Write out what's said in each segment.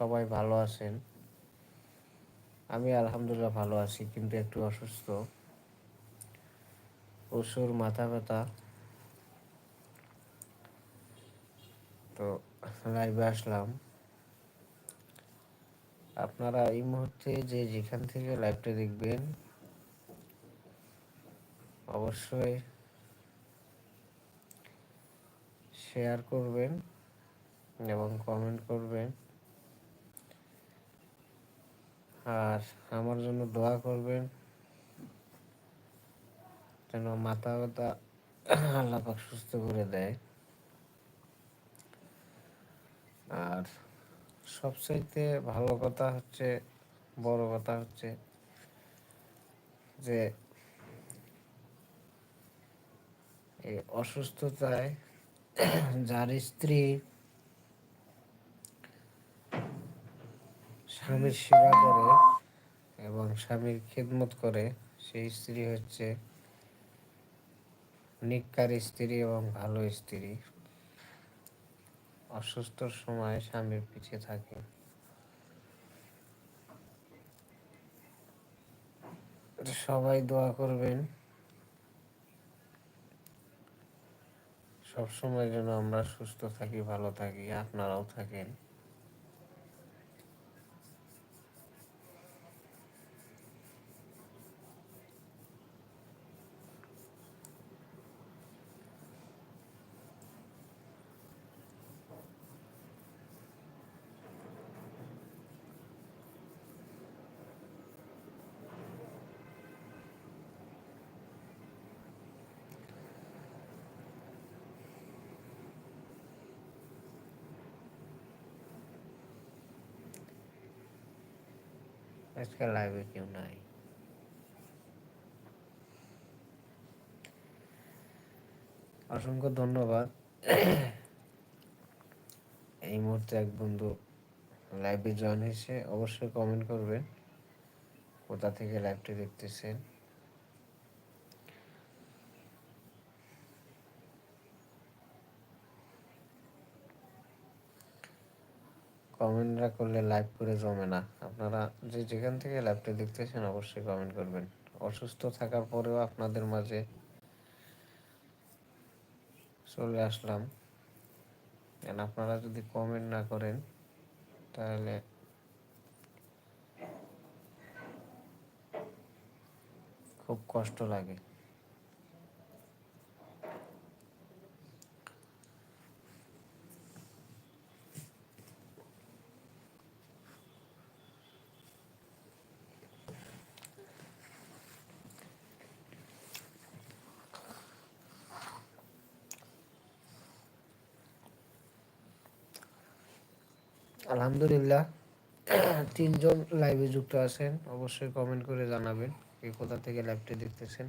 সবাই ভালো আছেন। আমি আলহামদুলিল্লাহ ভালো আছি, কিন্তু একটু অসুস্থ। প্রচুর মাথা ব্যথা। তো লাইভে আসলাম। আপনারা এই মুহূর্তে যে যেখান থেকে লাইভটা দেখবেন, অবশ্যই শেয়ার করবেন এবং কমেন্ট করবেন। আর আমার জন্য দোয়া করবেন যেন মাথা ব্যথা আল্লাহ পাক সুস্থ করে দেয়। আর সবচাইতে ভালো কথা হচ্ছে, বড় কথা হচ্ছে যে এই অসুস্থতায় যার স্ত্রী স্বামীর সেবা করে এবং স্বামীর খেদমত করে, সেই স্ত্রী হচ্ছে নিকার স্ত্রী এবং ভালো স্ত্রী। অসুস্থর সময় স্বামীর পিছে থাকে। সবাই দোয়া করবেন। সবসময় যেন আমরা সুস্থ থাকি, ভালো থাকি, আপনারাও থাকেন। আজকে লাইভে কেউ নাই। অসংখ্য ধন্যবাদ। এই মুহূর্তে এক বন্ধু লাইভে জয়েন হয়েছে, অবশ্যই কমেন্ট করবেন। কোথা থেকে লাইভটি দেখতেছেন? কমেন্ট না করলে লাইভ করে জমে না। আপনারা যে যেখান থেকে লাইভটা দেখতেছেন অবশ্যই কমেন্ট করবেন। অসুস্থ থাকার পরেও আপনাদের মাঝে চলে আসলাম। আপনারা যদি কমেন্ট না করেন, তাহলে খুব কষ্ট লাগে। আলহামদুলিল্লাহ তিনজন লাইভে যুক্ত আছেন। অবশ্যই কমেন্ট করে জানাবেন কে কোথা থেকে লাইভটি দেখতেছেন।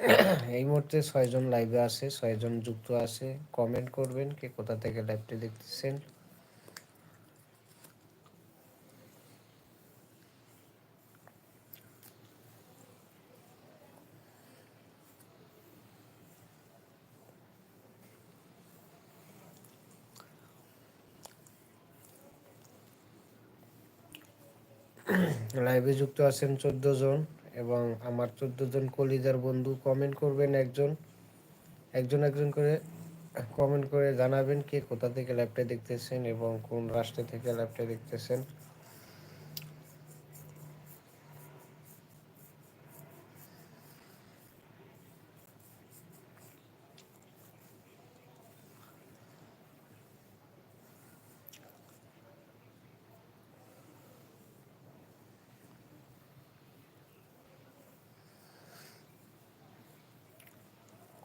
এই মুহূর্তে ছয়জন লাইভে আছে, ছয়জন যুক্ত আছে। কমেন্ট করবেন কে কোথা থেকে লাইভটি দেখতেছেন। লাইভে যুক্ত আছেন চোদ্দ জন। এবং আমার চোদ্দ জন কলিজার বন্ধু কমেন্ট করবেন একজন। একজন একজন করে কমেন্ট করে জানাবেন কে কোথা থেকে ল্যাবটা দেখতেছেন এবং কোন রাষ্ট্র থেকে ল্যাবটা দেখতেছেন।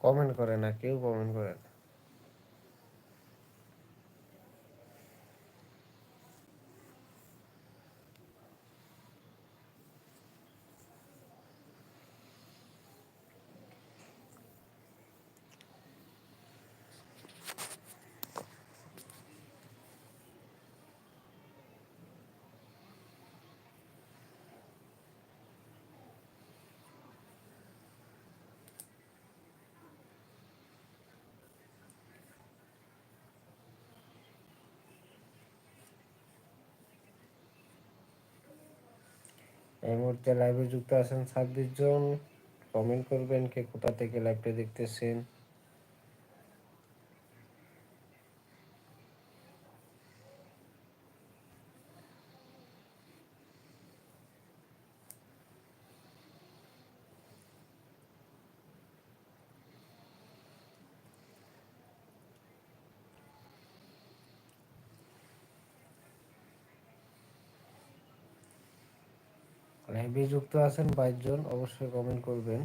কমেন্ট করে না কেউ কমেন্ট করে না। এই মুহূর্তে লাইভে যুক্ত আছেন ছাব্বিশ জন। কমেন্ট করবেন কে কোথা থেকে লাইভটা দেখতেছেন লাইভে যুক্ত আছেন বাইশ জন, অবশ্যই কমেন্ট করবেন।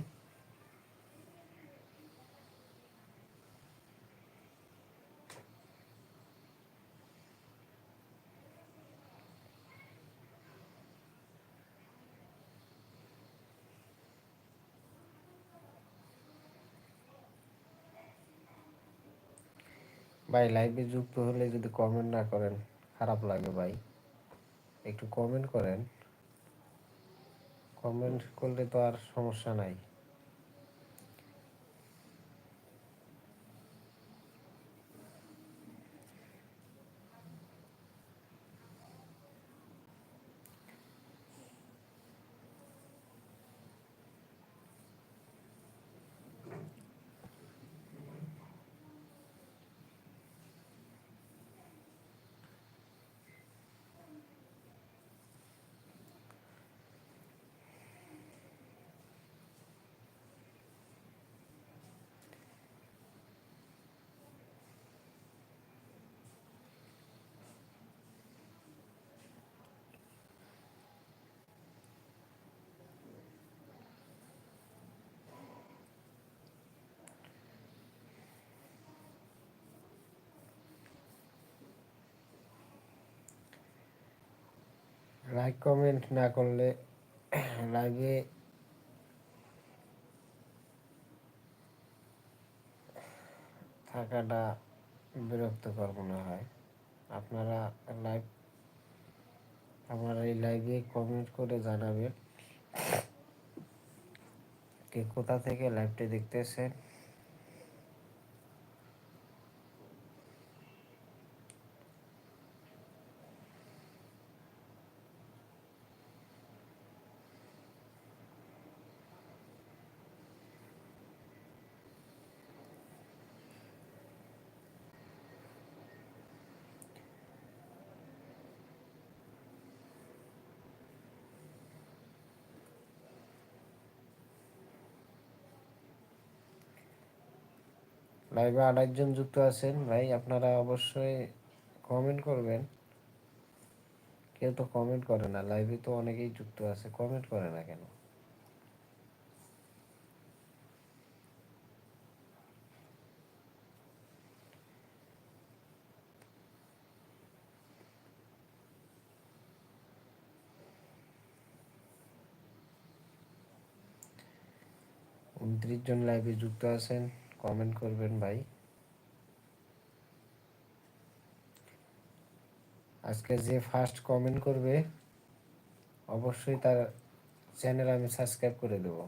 ভাই লাইভে যুক্ত হলে যদি কমেন্ট না করেন, খারাপ লাগে ভাই। একটু কমেন্ট করেন। কমেন্ট করলে তো আর সমস্যা নাই। লাইক কমেন্ট না করলে লাইভে থাকাটা বিরক্তকর মনে হয়। আপনারা লাইভ আপনারা এই লাইভে কমেন্ট করে জানাবেন। কে কোথা থেকে লাইভটি দেখতেছেন? লাইভে আড়াইজন যুক্ত আছেন, ভাই আপনারা অবশ্যই কমেন্ট করবেন। কেউ তো কমেন্ট করে না লাইভে তো অনেকেই যুক্ত আছে কমেন্ট করে না কেন? উনত্রিশ জন লাইভে যুক্ত আছেন। কমেন্ট করবেন ভাই। আজকে যে ফার্স্ট কমেন্ট করবে, অবশ্যই তার চ্যানেল আমি সাবস্ক্রাইব করে দেব।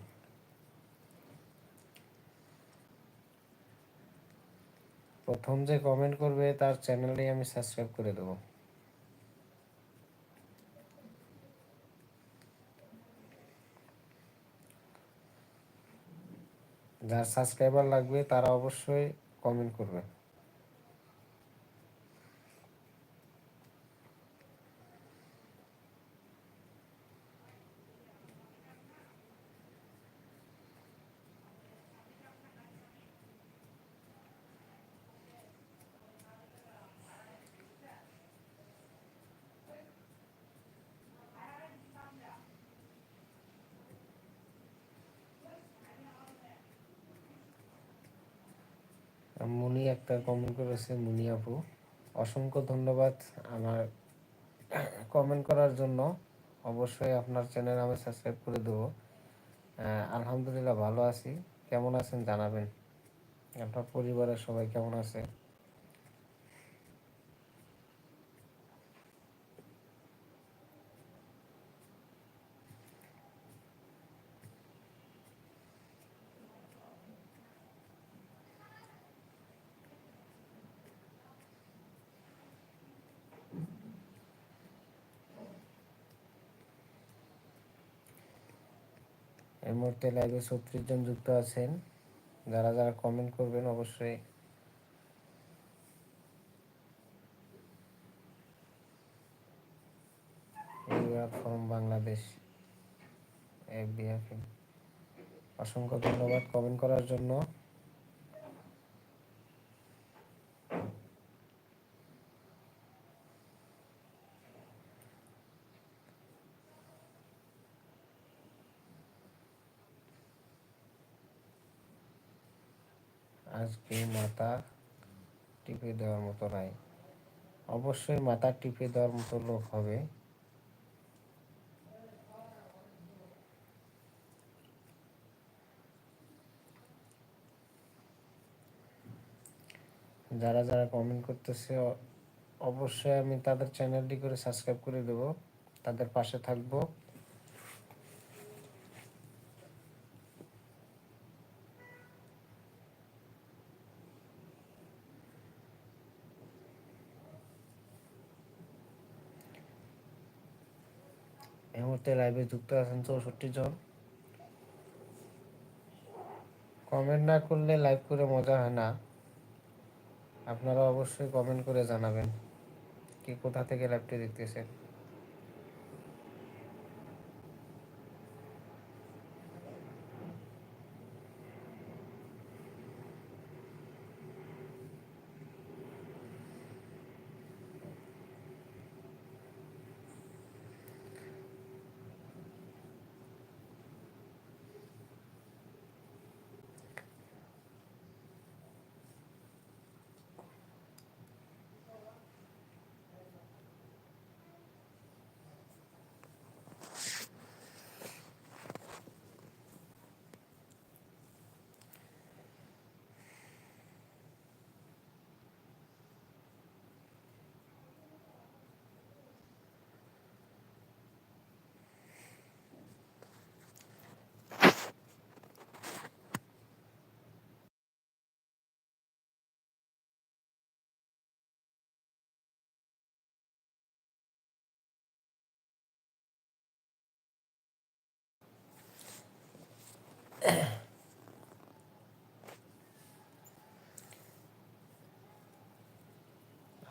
প্রথম যে কমেন্ট করবে, তার চ্যানেলটাই আমি সাবস্ক্রাইব করে দেবো। যার সাবস্ক্রাইবার লাগবে তারা অবশ্যই কমেন্ট করবে মুনি একটা কমেন্ট করেছে, মুনি আপু, অসংখ্য ধন্যবাদ আমার কমেন্ট করার জন্য। অবশ্যই আপনার চ্যানেল আমি সাবস্ক্রাইব করে দেবো। আলহামদুলিল্লাহ ভালো আছি। কেমন আছেন জানাবেন। আপনার পরিবারের সবাই কেমন আছে? মুহূর্তে লাইভে ছত্রিশ জন যুক্ত আছেন। যারা যারা কমেন্ট করবেন অবশ্যই। ফর্ম বাংলাদেশ অসংখ্য ধন্যবাদ কমেন্ট করার জন্য আজকে মাথা টিপে দেওয়ার মতো নাই। অবশ্যই মাথা টিপে দেওয়ার মতো লোক হবে। যারা যারা কমেন্ট করতেছে অবশ্যই আমি তাদের চ্যানেলটি করে সাবস্ক্রাইব করে দেব। তাদের পাশে থাকব এই মুহূর্তে লাইভে যুক্ত আছেন চৌষট্টি জন। কমেন্ট না করলে লাইভ করে মজা হয় না। আপনারা অবশ্যই কমেন্ট করে জানাবেন। কি কোথা থেকে লাইভটি দেখতেছেন?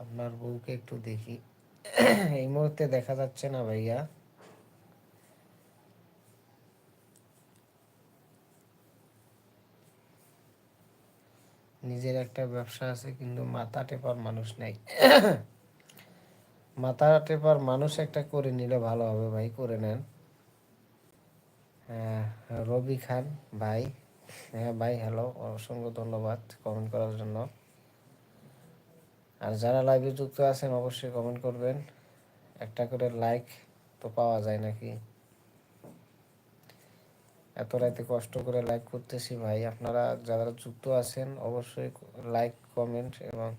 আপনার বউকে একটু দেখি। এই মুহূর্তে দেখা যাচ্ছে না ভাইয়া। নিজের একটা ব্যবসা আছে, কিন্তু মাথা টেপার মানুষ নাই। মাথা টেপার মানুষ একটা করে নিলে ভালো হবে ভাই, করে নেন। রবি খান, ভাই। হ্যাঁ ভাই হ্যালো অসংখ্য ধন্যবাদ কমেন্ট করার জন্য। আর যারা লাইভে যুক্ত আছেন, অবশ্যই কমেন্ট করবেন। একটা করে লাইক তো পাওয়া যায় নাকি? এত রাতে কষ্ট করে লাইক করতেছি ভাই। আপনারা যারা যুক্ত আছেন, অবশ্যই লাইক কমেন্ট এবং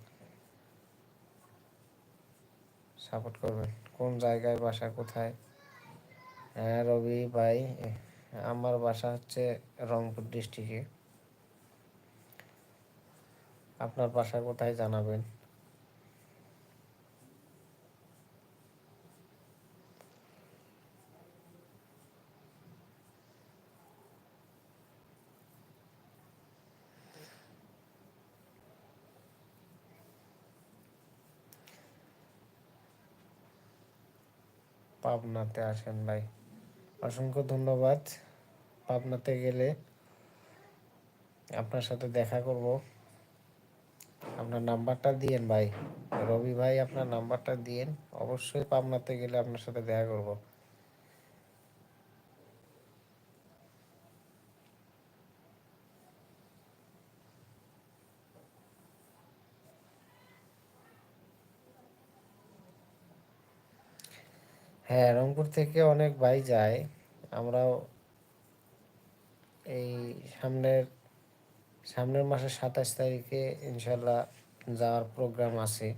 সাপোর্ট করবেন। কোন জায়গায়, বাসা কোথায়? হ্যাঁ রবি, ভাই। আমার বাসা হচ্ছে রংপুর ডিস্ট্রিক্টে। আপনার বাসা কোথায় জানাবেন? পাবনাতে আসেন ভাই। অসংখ্য ধন্যবাদ। পাবনাতে গেলে আপনার সাথে দেখা করব। আপনার নাম্বারটা দিয়েন ভাই। রবি ভাই, আপনার নাম্বারটা দিয়েন। অবশ্যই পাবনাতে গেলে আপনার সাথে দেখা করব। হ্যাঁ রংপুর থেকে অনেক ভাই যায়। আমরাও এই সামনের সামনের মাসের সাতাশ তারিখে ইনশাল্লাহ যাওয়ার প্রোগ্রাম আছে।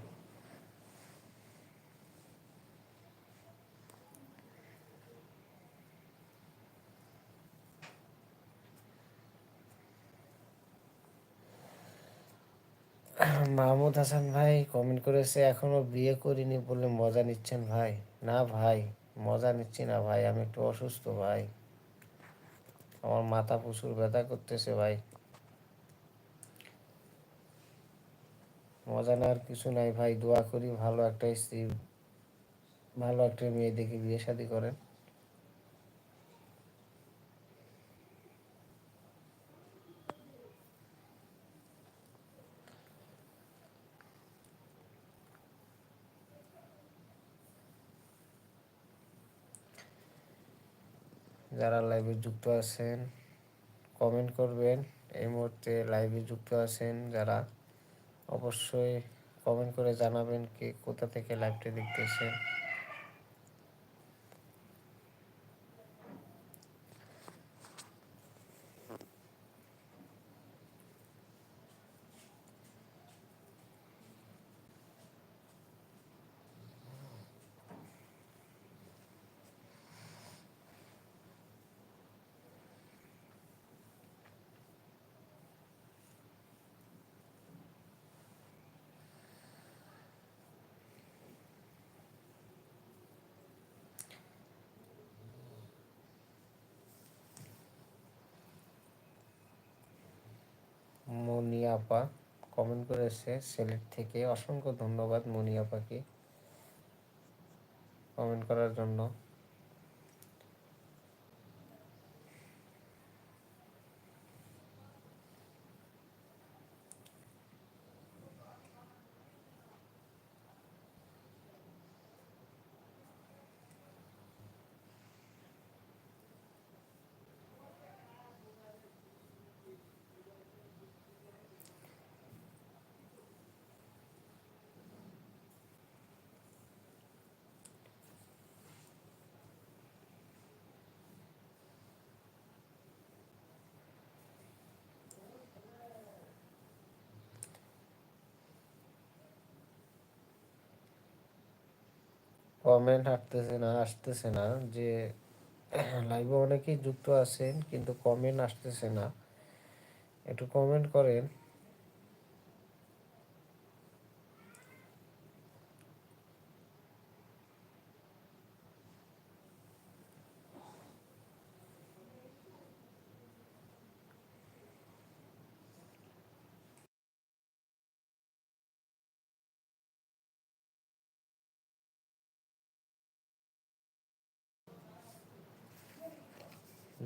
মাহমুদ হাসান ভাই কমেন্ট করেছে, এখনও বিয়ে করিনি বলে মজা নিচ্ছেন ভাই। না ভাই, মজা নিচ্ছি না ভাই, আমি একটু অসুস্থ ভাই। আমার মাথা প্রচুর ব্যথা করতেছে ভাই। মজা নেওয়ার কিছু নাই ভাই, দোয়া করি ভালো একটা স্ত্রী, ভালো একটা মেয়ে দেখে বিয়ে শাদি করেন। যারা লাইভে যুক্ত আছেন কমেন্ট করবেন। এই মুহূর্তে লাইভে যুক্ত আছেন যারা, অবশ্যই কমেন্ট করে জানাবেন কে কোথা থেকে লাইভটি দেখতেছেন মনি আপা কমেন্ট করেছে সিলেট থেকে। অসংখ্য ধন্যবাদ মনি আপাকে। কমেন্ট করার জন্য। কমেন্ট আসতেছে না আসতেছে না যে লাইভে অনেকেই যুক্ত আছেন, কিন্তু কমেন্ট আসতেছে না। একটু কমেন্ট করেন।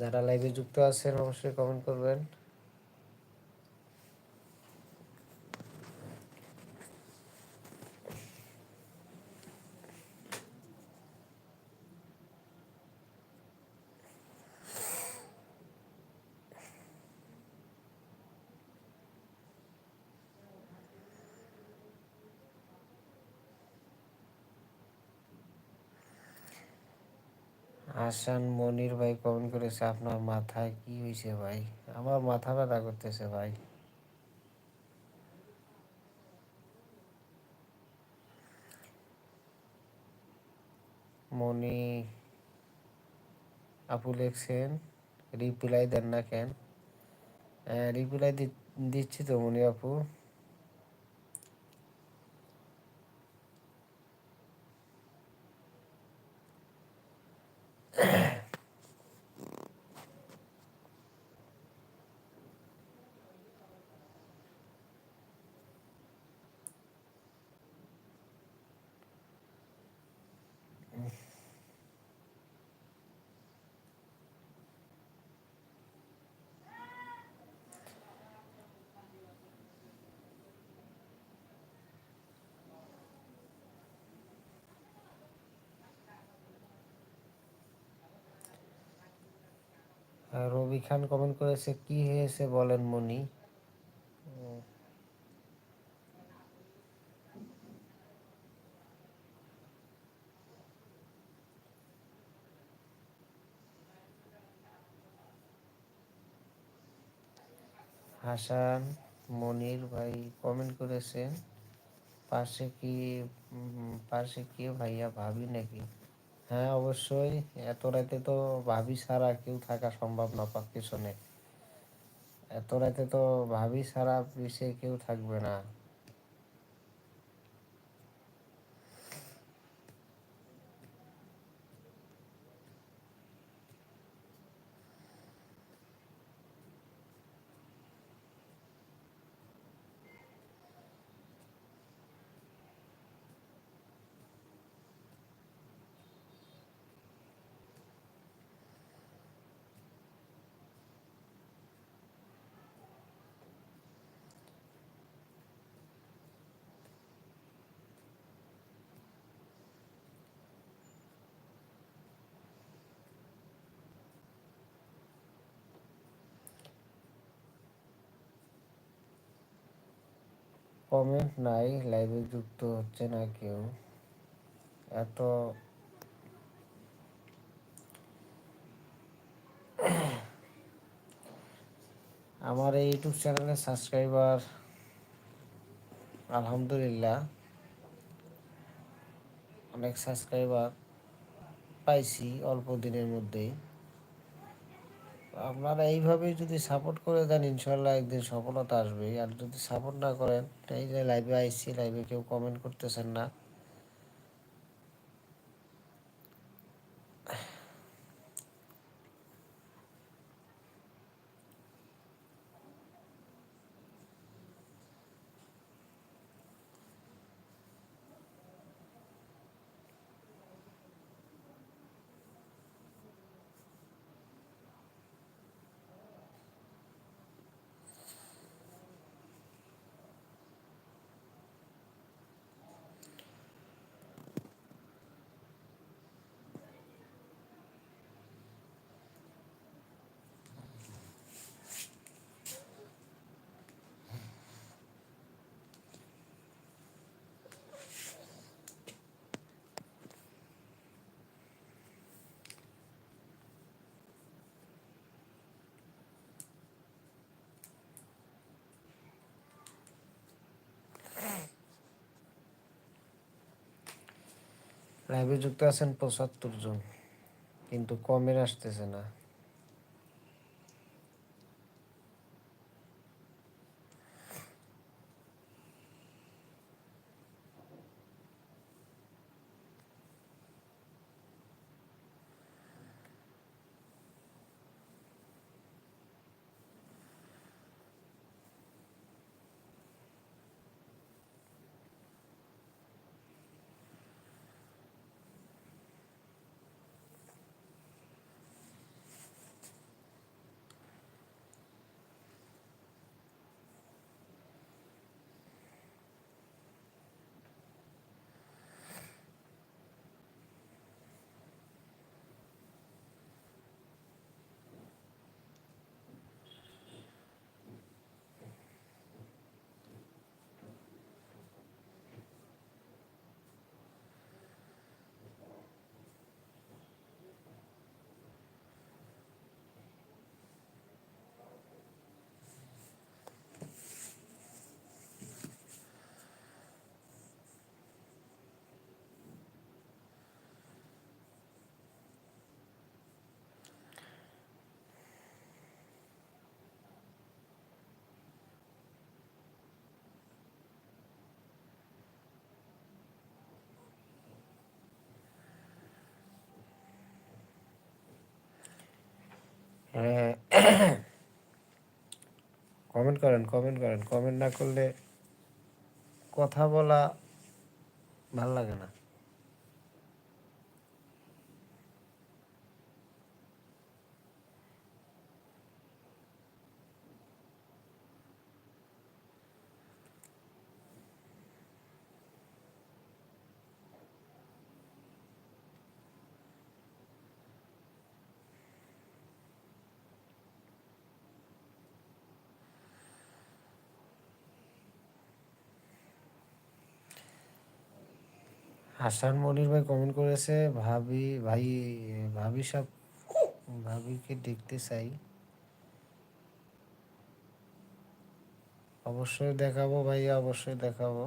যারা লাইভে যুক্ত আছেন অবশ্যই কমেন্ট করবেন। হাসান মনির ভাই কমেন্ট করেছে, আপনার মাথায় কি হয়েছে ভাই? আমার মাথা ব্যথা করতেছে ভাই। মনি আপু লিখছেন, রিপ্লাই দেন না কেন? রিপ্লাই দিচ্ছি তো মনি আপু। রবি খান কমেন্ট করেছে, কি হয়েছে বলেন মনি? হাসান মনির ভাই কমেন্ট করেছেন, পাশে কি পাশে কি ভাইয়া ভাবি নাকি? হ্যাঁ অবশ্যই। এত রাতে তো ভাবি ছাড়া কেউ থাকা সম্ভব না পিছনে। এত রাতে তো ভাবি ছাড়া পিসে কেউ থাকবে না। কমেন্ট নাই, লাইভে যুক্ত হচ্ছে না কেউ। এত আমার এই ইউটিউব চ্যানেলে সাবস্ক্রাইবার, আলহামদুলিল্লাহ, অনেক সাবস্ক্রাইবার পাইছি অল্প দিনের মধ্যেই। আপনারা এইভাবেই যদি সাপোর্ট করে দেন ইনশাল্লাহ একদিন সফলতা আসবে আর যদি সাপোর্ট না করেন, এই যে লাইভে আইসি লাইভে কেউ কমেন্ট করতেছেন না। লাইভে যুক্ত আছেন পঁচাত্তর জন কিন্তু কমের আসতেছে না। কমেন্ট করেন কমেন্ট করেন। কমেন্ট না করলে কথা বলা ভালো লাগে না। হাসান মনির ভাই কমেন্ট করেছে, ভাবি, ভাই, ভাবি সব, ভাবিকে দেখতে চাই। অবশ্যই দেখাবো ভাইয়া, অবশ্যই দেখাবো।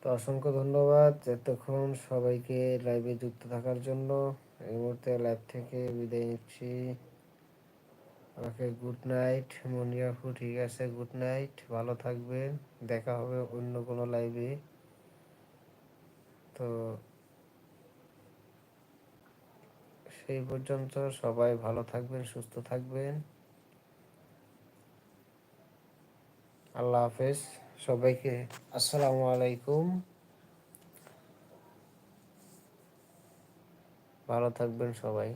তো অসংখ্য ধন্যবাদ এতক্ষণ সবাইকে লাইভে যুক্ত থাকার জন্য। এই মুহূর্তে লাইভ থেকে বিদায় নিচ্ছি। ওকে গুড নাইট মনিয়াফু ঠিক আছে গুড নাইট ভালো থাকবেন, দেখা হবে অন্য কোনো লাইভে তো সেই পর্যন্ত সবাই ভালো থাকবেন, সুস্থ থাকবেন। আল্লাহ হাফেজ। সবাইকে আসসালামু আলাইকুম। ভালো থাকবেন সবাই।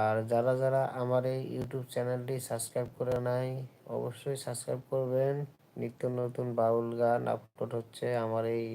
আর যারা যারা আমার এই ইউটিউব চ্যানেলটি সাবস্ক্রাইব করে নাই, অবশ্যই সাবস্ক্রাইব করবেন। নিত্য নতুন বাউল গান আপলোড হচ্ছে আমার এই